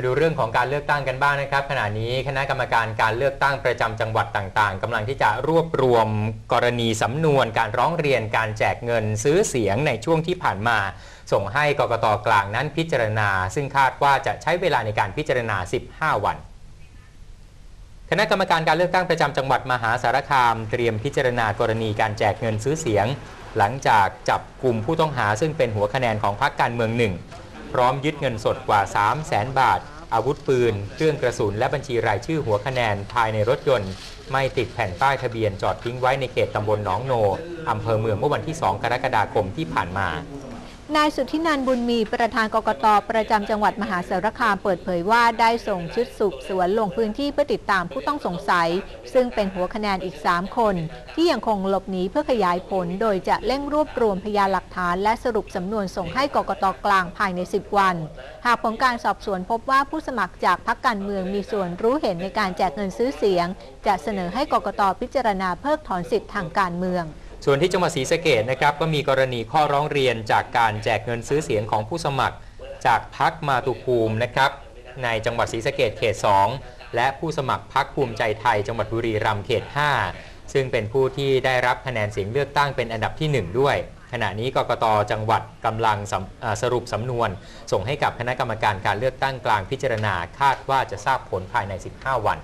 มาดูเรื่องของการเลือกตั้งกันบ้างนะครับ ขณะนี้คณะกรรมการการเลือกตั้งประจำจังหวัดต่างๆกำลังที่จะรวบรวมกรณีสำนวนการร้องเรียนการแจกเงินซื้อเสียงในช่วงที่ผ่านมา ส่งให้กกตกลางนั้นพิจารณา ซึ่งคาดว่าจะใช้เวลาในการพิจารณา 15 วันคณะกรรมการการเลือกตั้งประจำจังหวัดมหาสารคาม เตรียมพิจารณากรณีการแจกเงินซื้อเสียง หลังจากจับกลุ่มผู้ต้องหาซึ่งเป็นหัวคะแนนของพรรคการเมืองหนึ่ง พร้อมยึดเงินสดกว่า 3 0 0แสนบาท อาวุธปืน เครื่องกระสุน และบัญชีรายชื่อหัวคะแนนภายในรถยนต์ ไม่ติดแผ่นป้ายทะเบียนจอดทิ้งไว้ในเขตตำบลหนองโนอำเภอเมืองเมื่อวันที่ 2 กรกฎาคมที่ผ่านมา นายสุทธินันบุญมีประธานกกตประจำจังหวัดมหาสารคามเปิดเผยว่าได้ส่งชุดสืบสวนลงพื้นที่เพื่อติดตามผู้ต้องสงสัย ซึ่งเป็นหัวคะแนนอีก 3 คน ที่ยังคงหลบหนีเพื่อขยายผล โดยจะเร่งรวบรวมพยานหลักฐาน และสรุปสำนวนส่งให้กกตกลางภายใน 10 วัน หากผลการสอบสวนพบว่าผู้สมัครจากพรรคการเมืองมีส่วนรู้เห็นในการแจกเงินซื้อเสียง จะเสนอให้กกตพิจารณาเพิกถอนสิทธิ์ทางการเมือง ส่วนที่จังหวัดศรีสะเกดนะครับก็มีกรณีข้อร้องเรียนจากการแจกเงินซื้อเสียงของผู้สมัคร จากพักมาตุภูมินะครับในจังหวัดศรีสะเกดเขต 2 และผู้สมัครพักภูมิใจไทย จังหวัดบุรีรัมย์เขต 5 ซึ่งเป็นผู้ที่ได้รับคะแนนเสียงเลือกตั้งเป็นอันดับที่ 1 ด้วย ขณะนี้กกตจังหวัดกำลังสสรุปสำนวน ส่งให้กับคณะกรรมการการเลือกตั้งกลางพิจารณาคาดว่าจะทราบผลภายใน 15 วัน